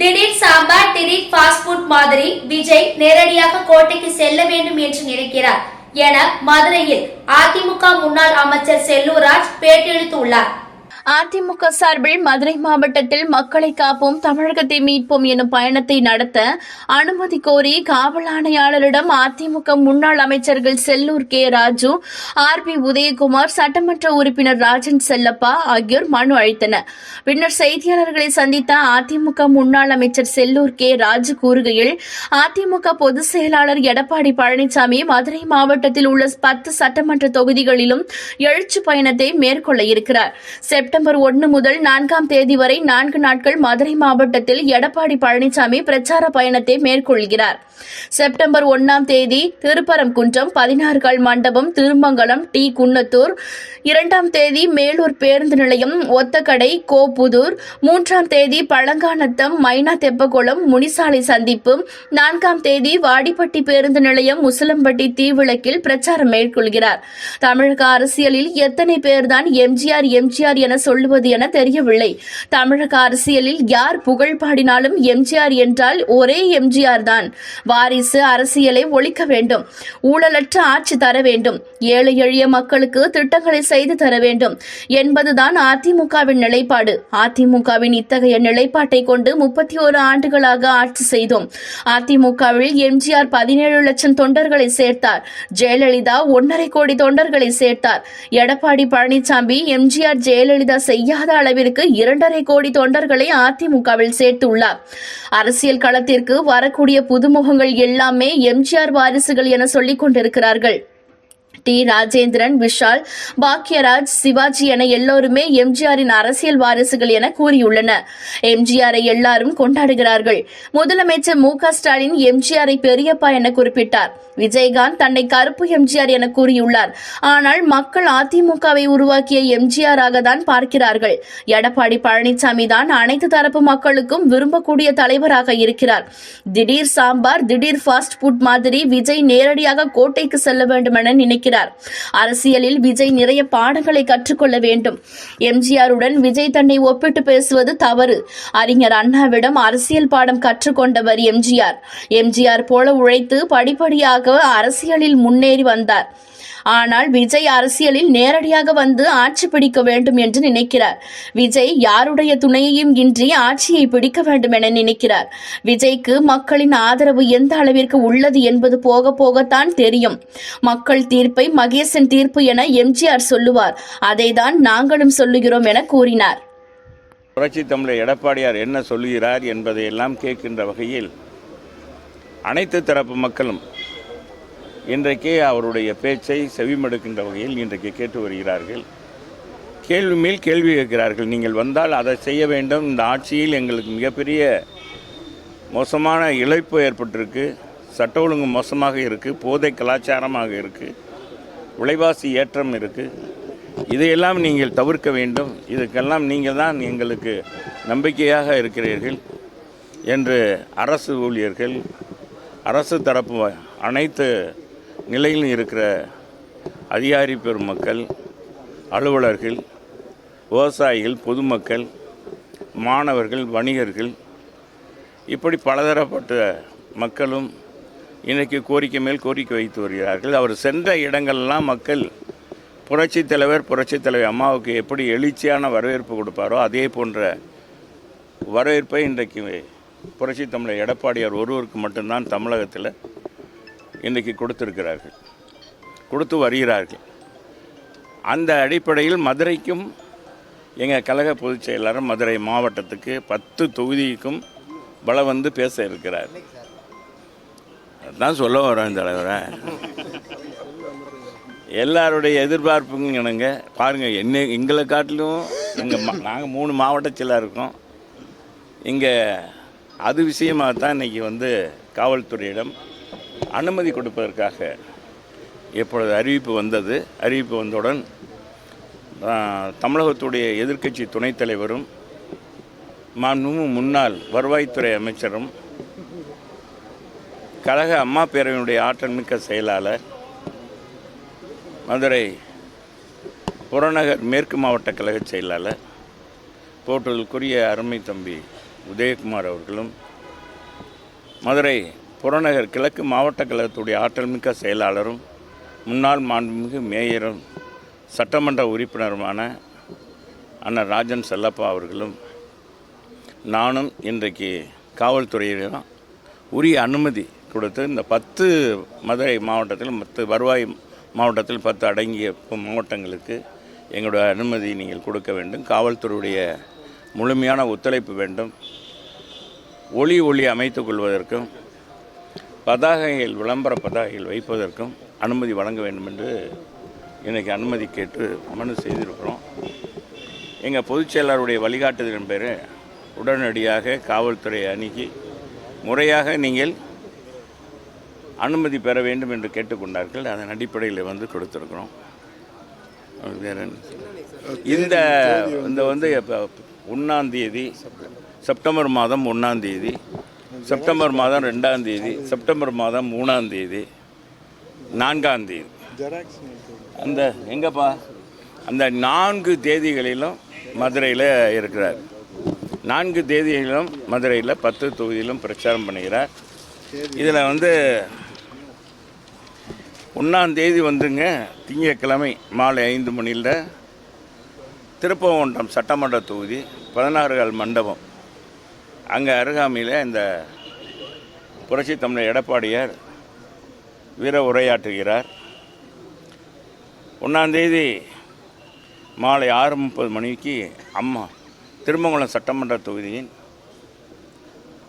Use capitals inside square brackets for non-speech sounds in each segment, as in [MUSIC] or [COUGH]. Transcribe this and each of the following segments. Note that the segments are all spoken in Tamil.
திடீர் சாம்பார் திடீர் ஃபாஸ்ட் ஃபுட் மாதிரி விஜய் நேரடியாக கோட்டைக்கு செல்ல வேண்டும் என்று நினைக்கிறார். என மதுரையில் அதிமுக முன்னாள் அமைச்சர் செல்லூராஜ் பேட்டியளித்துள்ளார். அதிமுக சார்பில் மதுரை மாவட்டத்தில் மக்களை காப்போம் தமிழகத்தை மீட்போம் எனும் பயணத்தை நடத்த அனுமதி கோரி காவல் ஆணையாளரிடம் அதிமுக முன்னாள் அமைச்சர்கள் Sellur K. Raju R. B. Udhayakumar சட்டமன்ற உறுப்பினர் ராஜன் செல்லப்பா ஆகியோர் மனு அளித்தனர். பின்னர் செய்தியாளர்களை சந்தித்த அதிமுக முன்னாள் அமைச்சர் செல்லூர் கே. ராஜு கூறுகையில் அதிமுக பொதுச் செயலாளர் எடப்பாடி பழனிசாமி மதுரை மாவட்டத்தில் உள்ள பத்து சட்டமன்ற தொகுதிகளிலும் எழுச்சி பயணத்தை மேற்கொள்ள இருக்கிறார். செப்டம்பர் செப்டம்பர் ஒன்று முதல் நான்காம் தேதி வரை நான்கு நாட்கள் மதுரை மாவட்டத்தில் எடப்பாடி பழனிசாமி பிரச்சார பயணத்தை மேற்கொள்கிறார். செப்டம்பர் ஒன்றாம் தேதி திருப்பரங்குன்றம் பதினாறு கல் மண்டபம் திருமங்கலம் டி. குன்னத்தூர் இரண்டாம் தேதி மேலூர் பேருந்து நிலையம் ஒத்தக்கடை கோப்புதூர் மூன்றாம் தேதி பழங்கானத்தம் மைனா தெப்பகுளம் முனிசாலை சந்திப்பு நான்காம் தேதி வாடிப்பட்டி பேருந்து நிலையம் முசலம்பட்டி தீவிளக்கில் பிரச்சாரம் மேற்கொள்கிறார். தமிழக அரசியலில் எத்தனை பேர்தான் எம்ஜிஆர் எம்ஜிஆர் என சொல்லுவது என தெரியவில்லை. தமிழக அரசியலில் யார் புகழ் பாடினாலும் எம்ஜிஆர் என்றால் ஒரே எம்ஜிஆர் தான். வாரிசு அரசியலை ஒழிக்க வேண்டும். ஊழலற்ற ஆட்சி தர வேண்டும். ஏழை எளிய மக்களுக்கு திட்டங்களை செய்து தர வேண்டும். என்பதுதான் அதிமுகவின் நிலைப்பாடு. அதிமுகவின் இத்தகைய நிலைப்பாட்டை கொண்டு முப்பத்தி ஒரு ஆண்டுகளாக ஆட்சி செய்தோம். அதிமுகவில் எம்ஜிஆர் பதினேழு லட்சம் தொண்டர்களை சேர்த்தார். ஜெயலலிதா ஒன்றரை கோடி தொண்டர்களை சேர்த்தார். எடப்பாடி பழனிசாமி எம்ஜிஆர் ஜெயலலிதா செய்யாத அளவிற்கு இரண்டரை கோடி தொண்டர்களை அதிமுகவில் சேர்த்துள்ளார். அரசியல் களத்திற்கு வரக்கூடிய புதுமுகங்கள் எல்லாமே எம்ஜிஆர் வாரிசுகள் என சொல்லிக் கொண்டிருக்கிறார்கள். டி ராஜேந்திரன் விஷால் பாக்யராஜ் சிவாஜி என எல்லோருமே எம்ஜிஆரின் அரசியல் வாரிசுகள் என கூறியுள்ளனர். எம்ஜிஆரை எல்லாரும் கொண்டாடுகிறார்கள். முதலமைச்சர் மு ஸ்டாலின் எம்ஜிஆரை பெரியப்பா என குறிப்பிட்டார். விஜயகாந்த் தன்னை கருப்பு எம்ஜிஆர் என கூறியுள்ளார். ஆனால் மக்கள் அதிமுகவை உருவாக்கிய எம்ஜிஆராக தான் பார்க்கிறார்கள். எடப்பாடி பழனிசாமி தான் அனைத்து தரப்பு மக்களுக்கும் விரும்பக்கூடிய தலைவராக இருக்கிறார். திடீர் சாம்பார் திடீர் ஃபாஸ்ட் ஃபுட் மாதிரி விஜய் நேரடியாக கோட்டைக்கு செல்ல வேண்டும் என நினைக்கிறார். அரசியலில் விஜய் நிறைய பாடங்களை கற்றுக்கொள்ள வேண்டும். எம்ஜிஆருடன் விஜய் தன்னை ஒப்பிட்டு பேசுவது தவறு. அறிஞர் அண்ணாவிடம் அரசியல் பாடம் கற்றுக்கொண்டவர் எம்ஜிஆர். எம்ஜிஆர் போல உழைத்து படிப்படியாக அரசியலில் முன்னேறி வந்தார். ஆனால் விஜய் அரசியலில் நேரடியாக வந்து ஆட்சி பிடிக்க வேண்டும் என்று நினைக்கிறார். விஜய் யாருடைய துணையையும் இன்றி ஆட்சியை பிடிக்க வேண்டும் என நினைக்கிறார். விஜய்க்கு மக்களின் ஆதரவு எந்த அளவிற்கு உள்ளது என்பது போக போகத்தான் தெரியும். மக்கள் தீர்ப்பை மகேசன் தீர்ப்பு என எம்ஜிஆர் சொல்லுவார். அதைதான் நாங்களும் சொல்லுகிறோம் என கூறினார். புரட்சி தமிழர் எடப்பாடியார் என்ன சொல்லுகிறார் என்பதையெல்லாம் கேட்கின்ற வகையில் அனைத்து தரப்பு மக்களும் இன்றைக்கே அவருடைய பேச்சை செவிமடுக்கின்ற வகையில் இன்றைக்கு கேட்டு வருகிறார்கள். கேள்வி மேல் கேள்வி கேட்கிறார்கள். நீங்கள் வந்தால் அதை செய்ய வேண்டும். இந்த ஆட்சியில் எங்களுக்கு மிகப்பெரிய மோசமான இழப்பு ஏற்பட்டிருக்கு. சட்ட ஒழுங்கு மோசமாக இருக்குது போதை கலாச்சாரமாக இருக்குது விலைவாசி ஏற்றம் இருக்குது இதையெல்லாம் நீங்கள் தவிர்க்க வேண்டும். இதுக்கெல்லாம் நீங்கள் தான் எங்களுக்கு நம்பிக்கையாக இருக்கிறீர்கள் என்று அரசு ஊழியர்கள் அரசு தரப்பு அனைத்து நிலையில் இருக்கிற அதிகாரி பெருமக்கள் அலுவலர்கள் விவசாயிகள் பொதுமக்கள் மாணவர்கள் வணிகர்கள் இப்படி பலதரப்பட்ட மக்களும் இன்றைக்கு கோரிக்கை மேல் கோரிக்கை வைத்து வருகிறார்கள். அவர் சென்ற இடங்கள்லாம் மக்கள் புரட்சி தலைவர் புரட்சி தலைவர் அம்மாவுக்கு எப்படி எழுச்சியான வரவேற்பு கொடுப்பாரோ அதே போன்ற வரவேற்பை இன்றைக்கு புரட்சி தமிழர் எடப்பாடியார் ஒருவருக்கு மட்டும்தான் தமிழகத்தில் இன்றைக்கி கொடுத்திருக்கிறார்கள். கொடுத்து வருகிறார்கள். அந்த அடிப்படையில் மதுரைக்கும் எங்கள் கழக பொதுச் செயலாளர் மதுரை மாவட்டத்துக்கு பத்து தொகுதிக்கும் பல வந்து பேச இருக்கிறார். அதான் சொல்ல வரோம் தலைவரை. எல்லாருடைய எதிர்பார்ப்புங்க இணங்க பாருங்கள் என்ன எங்களை காட்டிலும் எங்கள் நாங்கள் மூணு மாவட்டத்தில் இருக்கோம். இங்கே அது விஷயமாக தான் இன்றைக்கி வந்து காவல்துறையிடம் அனுமதி கொடுப்பதற்காக இப்பொழுது அறிவிப்பு வந்தது அறிவிப்பு வந்தவுடன் தமிழகத்துடைய எதிர்க்கட்சி துணைத் தலைவரும் மாண்புமிகு முன்னாள் வருவாய்த்துறை அமைச்சரும் கழக அம்மா பேரவையினுடைய ஆற்றல் மிக்க செயலாளர் மதுரை புறநகர் மேற்கு மாவட்ட கழக செயலாளர் போற்றுதலுக்குரிய அருமை தம்பி உதயகுமார் அவர்களும் மதுரை புறநகர் கிழக்கு மாவட்ட கழகத்துடைய ஆற்றல்மிக்க செயலாளரும் முன்னாள் மாண்புமிகு மேயரும் சட்டமன்ற உறுப்பினருமான அண்ணன் ராஜன் செல்லப்பா அவர்களும் நானும் இன்றைக்கு காவல்துறையிடம் உரிய அனுமதி கொடுத்து இந்த பத்து மதுரை மாவட்டத்தில் பத்து வருவாய் மாவட்டத்தில் பத்து அடங்கிய மாவட்டங்களுக்கு எங்களுடைய அனுமதி நீங்கள் கொடுக்க வேண்டும். காவல்துறையுடைய முழுமையான ஒத்துழைப்பு வேண்டும். ஒளி ஒளி அமைத்துக் கொள்வதற்கும் பதாகைகள் விளம்பர பதாகைகள் வைப்பதற்கும் அனுமதி வழங்க வேண்டும் என்று இன்றைக்கி அனுமதி கேட்டு மனு செய்திருக்கிறோம். எங்கள் பொதுச் செயலாளருடைய வழிகாட்டுதலின் பேர் உடனடியாக காவல்துறையை அணுகி முறையாக நீங்கள் அனுமதி பெற வேண்டும் என்று கேட்டுக்கொண்டார்கள். அதன் அடிப்படையில் வந்து கொடுத்துருக்குறோம். என்ன? இந்த இந்த வந்து இப்போ ஒன்றாந்தேதி செப்டம்பர் மாதம் ஒன்றாந்தேதி செப்டம்பர் மாதம் ரெண்டாம் தேதி செப்டம்பர் மாதம் மூணாம் தேதி நான்காம் தேதி. அந்த எங்கப்பா? அந்த நான்கு தேதிகளிலும் மதுரையில் இருக்கிறார். நான்கு தேதிகளிலும் மதுரையில் பத்து தொகுதியிலும் பிரச்சாரம் பண்ணுகிறார் இதில் வந்து ஒன்றாம் தேதி வந்துங்க திங்கட்கிழமை மாலை ஐந்து மணியில் திருப்பவன்றம் சட்டமன்ற தொகுதி பதினாறுகால் மண்டபம். அங்கே அருகாமையில் இந்த புரட்சி தமிழர் எடப்பாடியார் வீர உரையாற்றுகிறார். ஒன்றாந்தேதி மாலை ஆறு முப்பது மணிக்கு அம்மா திருமங்கலம் சட்டமன்ற தொகுதியின்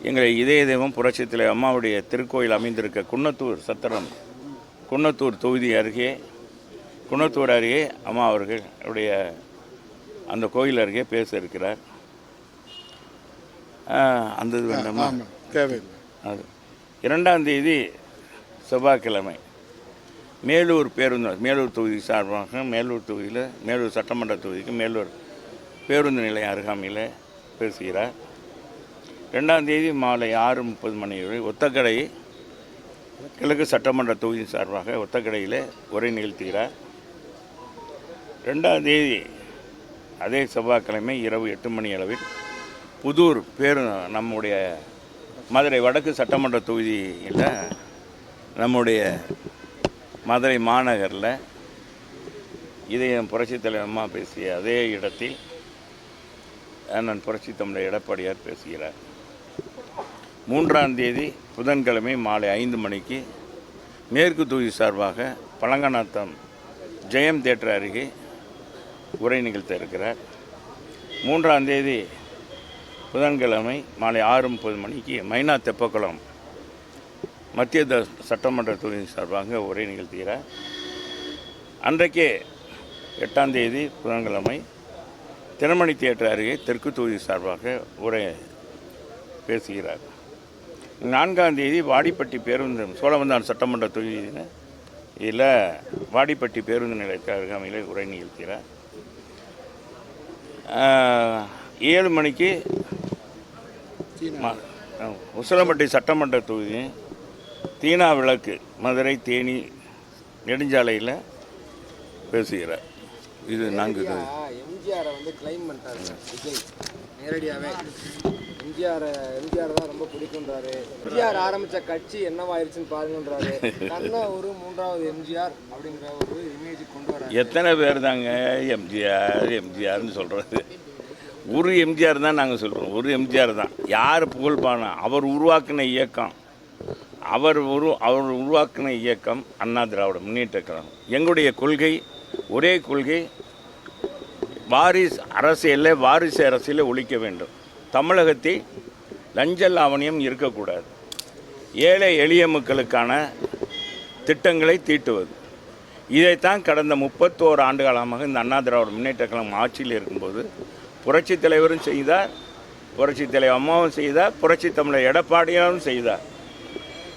எங்களை இதய தெய்வம் புரட்சித்தில் அம்மாவுடைய திருக்கோயில் அமைந்திருக்க குன்னத்தூர் சத்திரம் குன்னத்தூர் தொகுதி அருகே குன்னத்தூர் அருகே அம்மா அவர்கள் உடைய அந்த கோயில் அருகே பேச இருக்கிறார். அந்த இது வேண்டாமா? தேவையில்லை. அது. இரண்டாம் தேதி செவ்வாய்க்கிழமை. மேலூர் பேருந்து மேலூர் தொகுதி சார்பாக மேலூர் தொகுதியில் மேலூர் சட்டமன்ற தொகுதிக்கு மேலூர் பேருந்து நிலையம் அருகாமையில் பேசுகிறார். ரெண்டாம் தேதி மாலை ஆறு முப்பது மணி வரை ஒத்தக்கடை கிழக்கு சட்டமன்ற தொகுதி சார்பாக ஒத்தக்கடையில் உரை நிகழ்த்துகிறார். ரெண்டாம் தேதி அதே செவ்வாய்க்கிழமை இரவு எட்டு மணி அளவில் புதூர் பேரு நம்முடைய மதுரை வடக்கு சட்டமன்ற தொகுதியில் நம்முடைய மதுரை மாநகரில் இதயம் புரட்சித் தலைவர் பேசிய அதே இடத்தில் அண்ணன் புரட்சி தமிழர் எடப்பாடியார் பேசுகிறார். மூன்றாம் தேதி புதன்கிழமை மாலை ஐந்து மணிக்கு மேற்கு தொகுதி சார்பாக பழங்கநாத்தம் ஜெயம் தேட்டர் அருகே உரை நிகழ்த்த இருக்கிறார். மூன்றாம் தேதி புதன்கிழமை மாலை ஆறு முப்பது மணிக்கு மைனா தெப்பக்குளம் மத்திய த சட்டமன்ற தொகுதி சார்பாக உரை நிகழ்த்துகிறார். அன்றைக்கே எட்டாம் தேதி புதன்கிழமை திருமணி தியேட்டர் அருகே தெற்கு தொகுதி சார்பாக உரை பேசுகிறார். நான்காம் தேதி வாடிப்பட்டி பேருந்து சோழவந்தான் சட்டமன்ற தொகுதியில் இதில் வாடிப்பட்டி பேருந்து நிலையத்தை அருகாமையில் உரை நிகழ்த்துகிறார். ஏழு மணிக்கு உசிலம்பட்டி சட்டமன்ற தொகுதி தீனா விளக்கு மதுரை தேனி நெடுஞ்சாலையில் பேசுகிறார். இது நான்கு எம்ஜிஆரை வந்து கிளைம் பண்ணிட்டாரு விஜய். நேரடியாகவே எம்ஜிஆர் எம்ஜிஆர் தான் ரொம்ப பிடிக்குன்றாரு எம்ஜிஆர் ஆரம்பிச்ச கட்சி என்னவாயிருச்சுன்னு பாருங்கன்றாரு. தன்னை ஒரு மூன்றாவது எம்ஜிஆர் அப்படிங்கிற ஒரு இமேஜ் கொண்டு வராரு. எத்தனை பேர் தாங்க எம்ஜிஆர் எம்ஜிஆர்னு சொல்கிறது ஒரு எம்ஜிஆர் தான் நாங்கள் சொல்கிறோம் ஒரு எம்ஜிஆர் தான். யார் புகழ்பானா? அவர் உருவாக்கின இயக்கம். அவர் உரு அவர் உருவாக்கின இயக்கம் அண்ணா திராவிட முன்னேற்ற கழகம். எங்களுடைய கொள்கை ஒரே கொள்கை வாரிசு அரசியலில் வாரிசு அரசியலில் ஒழிக்க வேண்டும். தமிழகத்தில் லஞ்ச லாவணியம் இருக்கக்கூடாது. ஏழை எளிய மக்களுக்கான திட்டங்களை தீட்டுவது. இதைத்தான் கடந்த முப்பத்தோரு ஆண்டு காலமாக இந்த அண்ணா திராவிட முன்னேற்ற கழகம் ஆட்சியில் இருக்கும்போது புரட்சித் தலைவரும் செய்தார் புரட்சி தலைவர் அம்மாவும் செய்தார் புரட்சி தமிழர் எடப்பாடியாரும் செய்தார்.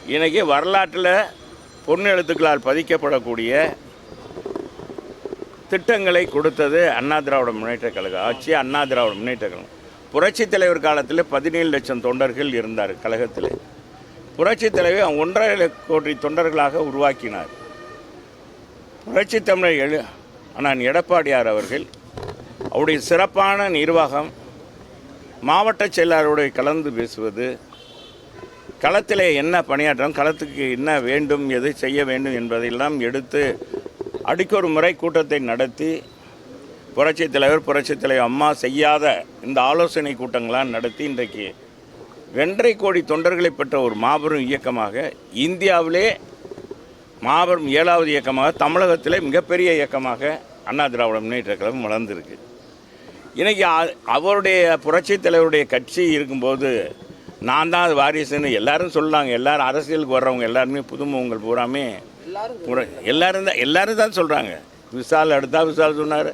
இன்றைக்கி வரலாற்றில் பொன் எழுத்துக்களால் பதிக்கப்படக்கூடிய திட்டங்களை கொடுத்தது அண்ணா திராவிட முன்னேற்ற கழக ஆட்சி அண்ணா திராவிட முன்னேற்ற கழகம். புரட்சித் தலைவர் காலத்தில் பதினேழு லட்சம் தொண்டர்கள் இருந்தார் கழகத்தில். புரட்சி தலைவர் ஒன்றரை கோடி தொண்டர்களாக உருவாக்கினார். புரட்சித் தமிழர் எழு அண்ணன் எடப்பாடியார் அவர்கள் அவருடைய சிறப்பான நிர்வாகம் மாவட்ட செயலாளரோடு கலந்து பேசுவது களத்திலே என்ன பணியாற்றம் களத்துக்கு என்ன வேண்டும் எது செய்ய வேண்டும் என்பதையெல்லாம் எடுத்து அடிக்கொரு முறை கூட்டத்தை நடத்தி புரட்சித் தலைவர் புரட்சித் தலைவர் அம்மா செய்யாத இந்த ஆலோசனை கூட்டங்களாம் நடத்தி இன்றைக்கு ரெண்டரை கோடி தொண்டர்களை பெற்ற ஒரு மாபெரும் இயக்கமாக இந்தியாவிலே மாபெரும் ஏழாவது இயக்கமாக தமிழகத்திலே மிகப்பெரிய இயக்கமாக அண்ணா திராவிட முன்னேற்ற கழகம் வளர்ந்துருக்கு. இன்னைக்கு அ- அவருடைய புரட்சித் தலைவருடைய கட்சி இருக்கும்போது நான் தான் அது வாரிசுன்னு எல்லாரும் சொல்லாங்க எல்லாரும் அரசியலுக்கு வர்றவங்க எல்லாருமே புதுமுகங்கள் பூராமே புர எல்லாரும் தான் எல்லாரும் தான் சொல்கிறாங்க விசால் அடுத்தா விசால் சொன்னார்.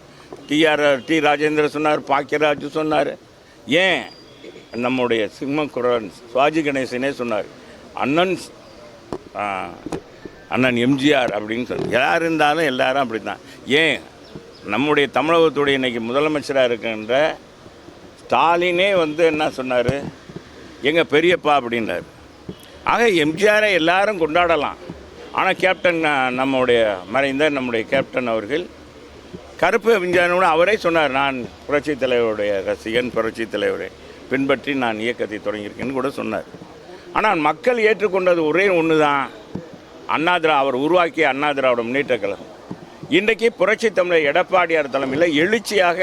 டிஆர் டி ராஜேந்திர சொன்னார். பாக்கியராஜ் சொன்னார். ஏன்? நம்முடைய சிம்மக்குரன் சுவாஜி கணேசனே சொன்னார். அண்ணன் அண்ணன் எம்ஜிஆர் அப்படின்னு சொல்லி யார் இருந்தாலும் எல்லாரும் அப்படி தான் ஏன்? நம்முடைய தமிழகத்துடைய இன்னைக்கு முதலமைச்சராக இருக்கின்ற ஸ்டாலினே வந்து என்ன சொன்னார்? எங்கள் பெரியப்பா அப்படின்னார். ஆக எம்ஜிஆரை எல்லாரும் கொண்டாடலாம். ஆனால் கேப்டன் நம்முடைய மறைந்த நம்முடைய கேப்டன் அவர்கள் கருப்பு விஞ்ஞானோட அவரே சொன்னார் நான் புரட்சி தலைவருடைய ரசிகன் புரட்சித் தலைவரை பின்பற்றி நான் இயக்கத்தை தொடங்கியிருக்கேன்னு கூட சொன்னார். ஆனால் மக்கள் ஏற்றுக்கொண்டது ஒரே ஒன்று தான் அண்ணாதிரா அவர் உருவாக்கிய அண்ணாதிராவோட முன்னேற்ற கழகம். இன்றைக்கு புரட்சி தமிழர் எடப்பாடியார் தலைமையில் எழுச்சியாக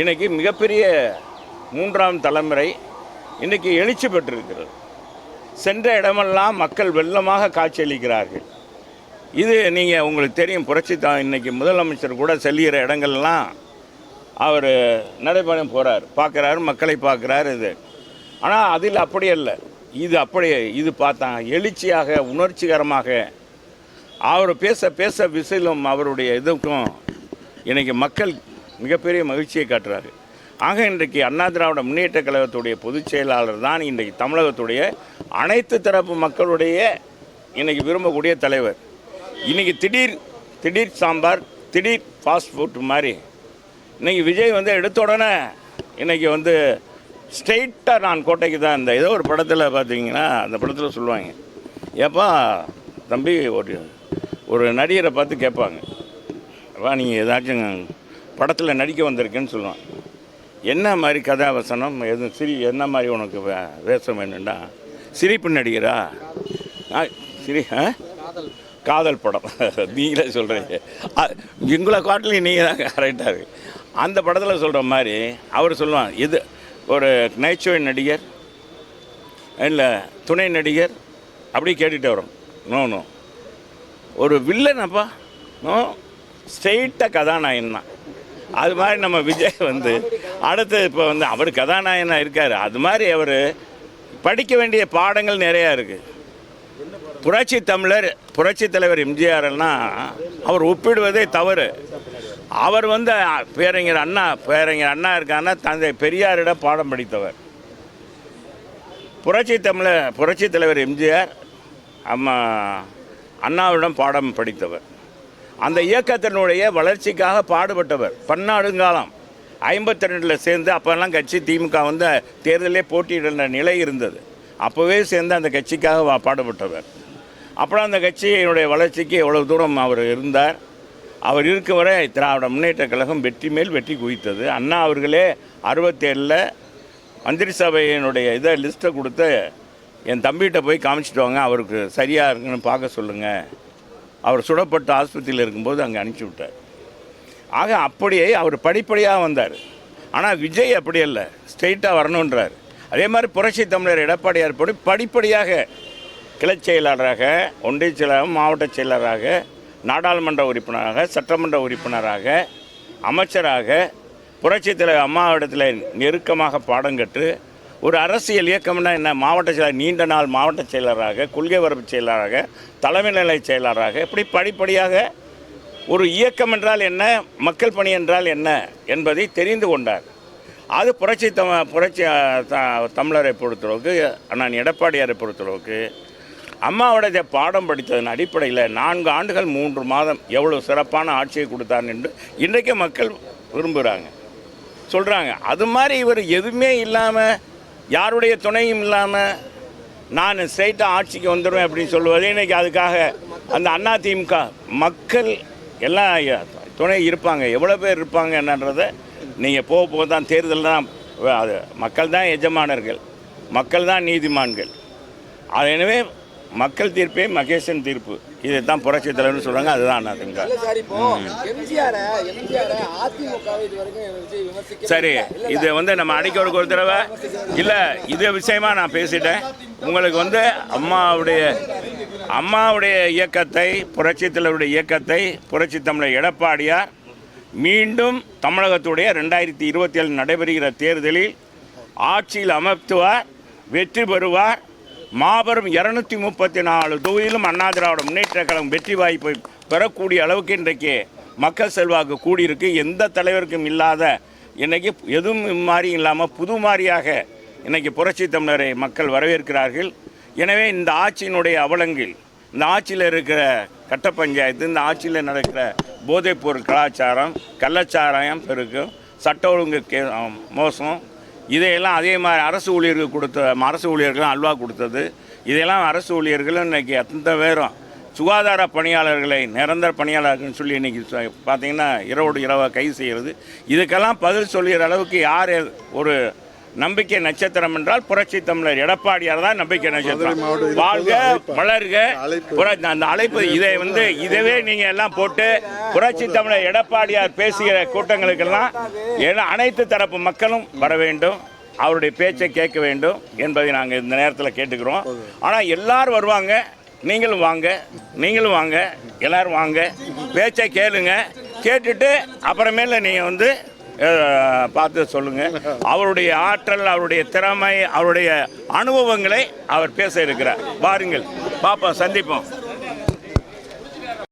இன்றைக்கி மிகப்பெரிய மூன்றாம் தலைமுறை இன்றைக்கி எழுச்சி பெற்றிருக்கிறது. சென்ற இடமெல்லாம் மக்கள் வெள்ளமாக காட்சியளிக்கிறார்கள். இது நீங்கள் உங்களுக்கு தெரியும் புரட்சி தான் இன்றைக்கி முதலமைச்சர் கூட செல்கிற இடங்கள்லாம் அவர் நடைபயணம் போகிறார் பார்க்குறாரு மக்களை பார்க்குறாரு இது. ஆனால் அதில் அப்படி இல்லை இது அப்படியே இது பார்த்தாங்க எழுச்சியாக உணர்ச்சிகரமாக அவர் பேச பேச விசிலும் அவருடைய இதுக்கும் இன்றைக்கி மக்கள் மிகப்பெரிய மகிழ்ச்சியை காட்டுறாரு. ஆக இன்றைக்கு அண்ணா திராவிட முன்னேற்ற கழகத்துடைய பொதுச் செயலாளர் தான் இன்றைக்கு தமிழகத்துடைய அனைத்து தரப்பு மக்களுடைய இன்றைக்கி விரும்பக்கூடிய தலைவர். இன்றைக்கி திடீர் திடீர் சாம்பார் திடீர் ஃபாஸ்ட் ஃபுட் மாதிரி. இன்றைக்கி விஜய் வந்து எடுத்த உடனே இன்றைக்கி வந்து ஸ்ட்ரெயிட்டாக நான் கோட்டைக்கு தான் இந்த ஏதோ ஒரு படத்தில் பார்த்தீங்கன்னா அந்த படத்தில் சொல்லுவாங்க. ஏப்பா தம்பி ஒரு ஒரு நடிகரை பார்த்து கேட்பாங்க. அப்பா நீங்கள் ஏதாச்சும் படத்தில் நடிக்க வந்திருக்கேன்னு சொல்லுவான். என்ன மாதிரி கதாவசனம் எது சிரி என்ன மாதிரி உனக்கு வே- வேஷம் வேணும்டா? சிரிப்பு நடிகரா? ஆ சிரி ஆ? காதல். படம். [LAUGHS] நீங்களே சொல்கிறீங்க எங்களை காட்டிலையும் நீங்கள் தான் கரெக்டாக இருக்கு. அந்த படத்தில் சொல்கிற மாதிரி அவர் சொல்லுவான் இது ஒரு நகைச்சுவை நடிகர் இல்லை துணை நடிகர்? அப்படி கேட்டுட்டு வரோம். நோ நோ ஒரு வில்லனப்பா அப்பா ஸ்ட்ரெயிட்டாக கதாநாயகன் தான். அது மாதிரி நம்ம விஜய் வந்து அடுத்து இப்போ வந்து அவர் கதாநாயகனாக இருக்கார். அது மாதிரி அவர் படிக்க வேண்டிய பாடங்கள் நிறையா இருக்குது புரட்சி தமிழர் புரட்சி தலைவர் எம்ஜிஆர்லாம் அவர் ஒப்பிடுவதே தவறு. அவர் வந்து பேரறிஞர் அண்ணா பேரறிஞர் அண்ணா இருக்காருன்னா தந்தை பெரியாரிடம் பாடம் படித்தவர். புரட்சி தமிழர் புரட்சி தலைவர் எம்ஜிஆர் அம்மா அண்ணாவிடம் பாடம் படித்தவர். அந்த இயக்கத்தினுடைய வளர்ச்சிக்காக பாடுபட்டவர். பன்னாடுங்காலம். ஐம்பத்தி ரெண்டில் சேர்ந்து அப்போல்லாம் கட்சி திமுக வந்து தேர்தலே போட்டியிடுற நிலை இருந்தது. அப்போவே சேர்ந்து அந்த கட்சிக்காக வா- பாடுபட்டவர். அப்புறம் அந்த கட்சியினுடைய வளர்ச்சிக்கு எவ்வளவு தூரம் அவர் இருந்தார். அவர் இருக்கும் வரை திராவிட முன்னேற்ற கழகம் வெற்றி மேல் வெற்றி குவித்தது. அண்ணா அவர்களே அறுபத்தேழில் மந்திரி சபையினுடைய இதை லிஸ்ட்டை கொடுத்து என் தம்பிகிட்ட போய் காமிச்சிட்டு வாங்க அவருக்கு சரியாக இருக்குன்னு பார்க்க சொல்லுங்கள் அவர் சுடப்பட்ட ஆஸ்பத்திரியில் இருக்கும்போது அங்கே அனுப்பிச்சி விட்டார். ஆக அப்படியே அவர் படிப்படியாக வந்தார். ஆனால் விஜய் அப்படி இல்லை ஸ்ட்ரெயிட்டாக வரணுன்றார் அதே மாதிரி புரட்சி தமிழர் எடப்பாடியார் படி படிப்படியாக கிளை செயலாளராக ஒன்றிய செயலாளர் மாவட்ட செயலராக நாடாளுமன்ற உறுப்பினராக சட்டமன்ற உறுப்பினராக அமைச்சராக புரட்சி தலைவர் அம்மாவிடத்தில் நெருக்கமாக பாடம் கற்று ஒரு அரசியல் இயக்கம்னா என்ன? மாவட்ட செயலர் நீண்ட நாள் மாவட்ட செயலராக கொள்கை வரப்பு செயலராக தலைமை நிலை செயலராக இப்படி படிப்படியாக ஒரு இயக்கம் என்றால் என்ன? மக்கள் பணி என்றால் என்ன? என்பதை தெரிந்து கொண்டார். அது புரட்சி தம புரட்சி த- தமிழரை பொறுத்தளவுக்கு நான் எடப்பாடியாரை பொறுத்தளவுக்கு அம்மாவுடைய பாடம் படித்ததன் அடிப்படையில் நான்கு ஆண்டுகள் மூன்று மாதம் எவ்வளோ சிறப்பான ஆட்சியை கொடுத்தார் என்று இன்றைக்கு மக்கள் விரும்புகிறாங்க சொல்கிறாங்க அது மாதிரி இவர் எதுவுமே இல்லாமல் யாருடைய துணையும் இல்லாமல் நான் ஸ்ட்ரைட்டாக ஆட்சிக்கு வந்துடுவேன் அப்படின்னு சொல்லுவது இன்றைக்கி அதுக்காக அந்த அண்ணா திமுக மக்கள் எல்லாம் துணை இருப்பாங்க. எவ்வளோ பேர் இருப்பாங்க என்னன்றதை நீங்கள் போக போக தான் தேர்தல் தான் அது மக்கள் தான் எஜமானர்கள். மக்கள் தான் நீதிமான்கள். அது எனவே மக்கள் தீர்ப்பே மகேசன் தீர்ப்பு. இதைத்தான் புரட்சி தலைவர்னு சொல்கிறாங்க அதுதான் அதிமுக சார் இது வந்து நம்ம அடிக்கடி ஒரு தடவை இல்லை இது விஷயமா நான் பேசிட்டேன். உங்களுக்கு வந்து அம்மாவுடைய அம்மாவுடைய இயக்கத்தை புரட்சி தலைவருடைய இயக்கத்தை புரட்சி தமிழர் எடப்பாடியார் மீண்டும் தமிழகத்துடைய ரெண்டாயிரத்தி இருபத்தி ஏழு நடைபெறுகிற தேர்தலில் ஆட்சியில் அமர்த்துவார் வெற்றி பெறுவார் மாபெரும் இருநூத்தி முப்பத்தி நாலு தொகுதியிலும் அண்ணா திராவிட முன்னேற்ற கழகம் வெற்றி வாய்ப்பை பெறக்கூடிய அளவுக்கு இன்றைக்கு மக்கள் செல்வாக்கு கூடியிருக்கு. எந்த தலைவருக்கும் இல்லாத இன்றைக்கி எதுவும் மாதிரி இல்லாமல் புது மாதிரியாக இன்றைக்கி புரட்சி தமிழரை மக்கள் வரவேற்கிறார்கள். எனவே இந்த ஆட்சியினுடைய அவலங்கள் இந்த ஆட்சியில் இருக்கிற கட்ட பஞ்சாயத்து இந்த ஆட்சியில் நடக்கிற போதைப்பொருள் கலாச்சாரம் கள்ளச்சாராயம் பெருக்கும் சட்ட ஒழுங்கு கே மோசம் இதையெல்லாம் அதே மாதிரி அரசு ஊழியர்கள் கொடுத்த அரசு ஊழியர்களும் அல்வா கொடுத்தது. இதையெல்லாம் அரசு ஊழியர்களும் இன்னைக்கு அத்தனை பேரும் சுகாதார பணியாளர்களை நிரந்தர பணியாளர்கள்னு சொல்லி இன்றைக்கி பார்த்தீங்கன்னா இரவோடு இரவாக கைது செய்கிறது. இதுக்கெல்லாம் பதில் சொல்லுகிற அளவுக்கு யார் ஒரு நம்பிக்கை நட்சத்திரம் என்றால் புரட்சி தமிழர். எடப்பாடியார் தான் நம்பிக்கை நட்சத்திரம். வாழ்க வளர்க. அந்த அழைப்பு இதை வந்து இதவே நீங்க எல்லாம் போட்டு புரட்சி தமிழர் எடப்பாடியார் பேசுகிற கூட்டங்களுக்கெல்லாம் அனைத்து தரப்பு மக்களும் வர வேண்டும். அவருடைய பேச்சை கேட்க வேண்டும் என்பதை நாங்கள் இந்த நேரத்தில் கேட்டுக்கிறோம். ஆனால் எல்லாரும் வருவாங்க. நீங்களும் வாங்க நீங்களும் வாங்க எல்லாரும் வாங்க. பேச்சை கேளுங்க. கேட்டுட்டு அப்புறமேல நீங்கள் வந்து பார்த்து சொல்லுங்கள் அவருடைய ஆற்றல் அவருடைய திறமை அவருடைய அனுபவங்களை அவர் பேச இருக்கிறார். பாருங்கள் பார்ப்போம் சந்திப்போம்.